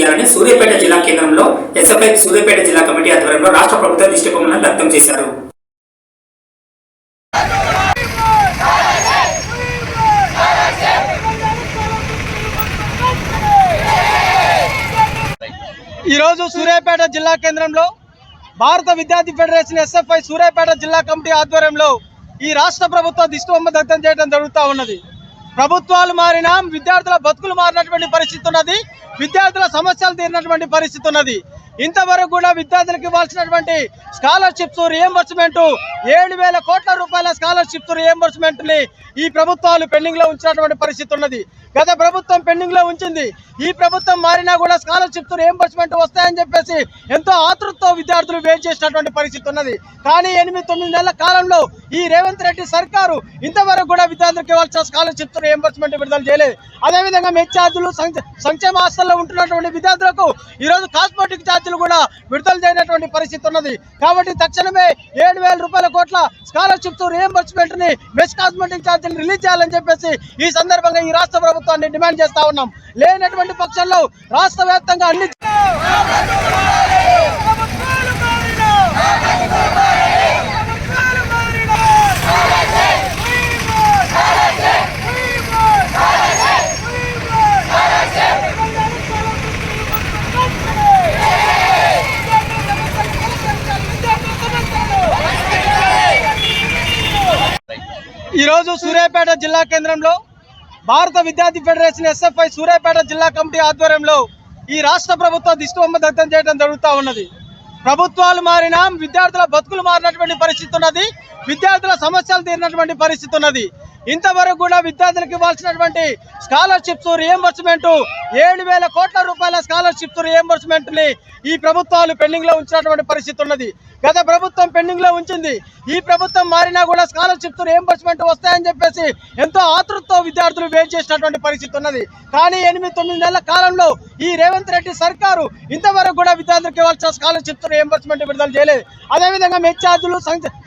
చేయాలని సూర్యాపేట జిల్లా కేంద్రంలో ఎస్ఎఫ్ఐ సూర్యాపేట జిల్లా కమిటీ ఆధ్వర్యంలో రాష్ట్ర ప్రభుత్వ దృష్టికోణాలను వ్యక్తం చేశారు. ఈరోజు సూర్యాపేట జిల్లా కేంద్రంలో భారత విద్యార్థి ఫెడరేషన్ ఎస్ఎఫ్ఐ సూర్యాపేట జిల్లా కమిటీ ఆధ్వర్యంలో ఈ రాష్ట్ర ప్రభుత్వ దిష్టిబొమ్మ దగ్ధం చేయడం జరుగుతూ ఉన్నది. ప్రభుత్వాలు మారినా విద్యార్థుల బతుకులు మారినటువంటి పరిస్థితి ఉన్నది. విద్యార్థుల సమస్యలు తీరినటువంటి పరిస్థితి ఉన్నది. ఇంతవరకు కూడా విద్యార్థులకు ఇవ్వాల్సినటువంటి స్కాలర్షిప్స్ రియంబర్స్మెంట్ ఏడు వేల కోట్ల రూపాయల స్కాలర్షిప్స్ రియంబర్స్మెంట్ని ఈ ప్రభుత్వాలు పెండింగ్లో ఉంచినటువంటి పరిస్థితి ఉన్నది. గత ప్రభుత్వం పెండింగ్లో ఉంచింది. ఈ ప్రభుత్వం మారినా కూడా స్కాలర్షిప్స్ రియంబర్స్మెంట్ వస్తాయని చెప్పేసి ఎంతో ఆతృతతో విద్యార్థులు వెయిట్ చేసినటువంటి పరిస్థితి ఉన్నది. కానీ ఎనిమిది తొమ్మిది నెలల కాలంలో ఈ రేవంత్ రెడ్డి సర్కారు ఇంతవరకు కూడా విద్యార్థులకు ఇవ్వాల్సిన స్కాలర్షిప్స్ రియంబర్స్మెంట్ విడుదల చేయలేదు. అదేవిధంగా మెచ్ సంక్షేమ సంక్ష- సంక్షేమ ఉంటున్నటువంటి విద్యార్థులకు ఈరోజు కాస్మెటిక్ ఛార్జీలు కూడా విడుదల చేయనటువంటి పరిస్థితి ఉన్నది. కాబట్టి తక్షణమే ఏడు వేల రూపాయల కోట్ల స్కాలర్షిప్స్ రియంబర్స్మెంట్ని మెస్ కాస్మెటిక్ ఛార్జీలు రిలీజ్ చేయాలని చెప్పేసి ఈ సందర్భంగా ఈ రాష్ట్ర ప్రభుత్వాన్ని డిమాండ్ చేస్తా ఉన్నాం. లేనటువంటి పక్షంలో రాష్ట్ర వ్యాప్తంగా అన్ని ఈరోజు సూర్యాపేట జిల్లా కేంద్రంలో భారత విద్యార్థి ఫెడరేషన్ ఎస్ఎఫ్ఐ సూర్యాపేట జిల్లా కమిటీ ఆధ్వర్యంలో ఈ రాష్ట్ర ప్రభుత్వ దిష్టిబొమ్మ దగ్ధం చేయడం జరుగుతూ ఉన్నది. ప్రభుత్వాలు మారినా విద్యార్థుల బతుకులు మారినటువంటి పరిస్థితి ఉన్నది విద్యార్థుల సమస్యలు తీరినటువంటి పరిస్థితి ఉన్నది. ఇంతవరకు కూడా విద్యార్థులకు ఇవ్వాల్సినటువంటి స్కాలర్షిప్స్ రియంబర్స్మెంట్ ఏడు వేల కోట్ల రూపాయల స్కాలర్షిప్స్ రియంబర్స్మెంట్ని ఈ ప్రభుత్వాలు పెండింగ్లో ఉంచినటువంటి పరిస్థితి ఉన్నది. గత ప్రభుత్వం పెండింగ్లో ఉంచింది. ఈ ప్రభుత్వం మారినా కూడా స్కాలర్షిప్స్ రియంబర్స్మెంట్ వస్తాయని చెప్పేసి ఎంతో ఆతృతతో విద్యార్థులు వెయిట్ చేసినటువంటి పరిస్థితి ఉన్నది. కానీ ఎనిమిది తొమ్మిది నెలల కాలంలో ఈ రేవంత్ రెడ్డి సర్కారు ఇంతవరకు కూడా విద్యార్థులకు ఇవ్వాల్సిన స్కాలర్షిప్స్ రియంబర్స్మెంట్ విడుదల చేయలేదు. అదేవిధంగా మెచ్ ఛార్జీలు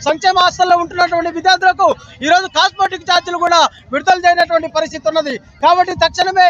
సంక్షేమ హాస్టల్లో ఉంటున్నటువంటి విద్యార్థులకు ఈరోజు కాస్మెటిక్ ఛార్జీలు కూడా విడుదల చేయనటువంటి పరిస్థితి ఉన్నది. కాబట్టి తక్షణమే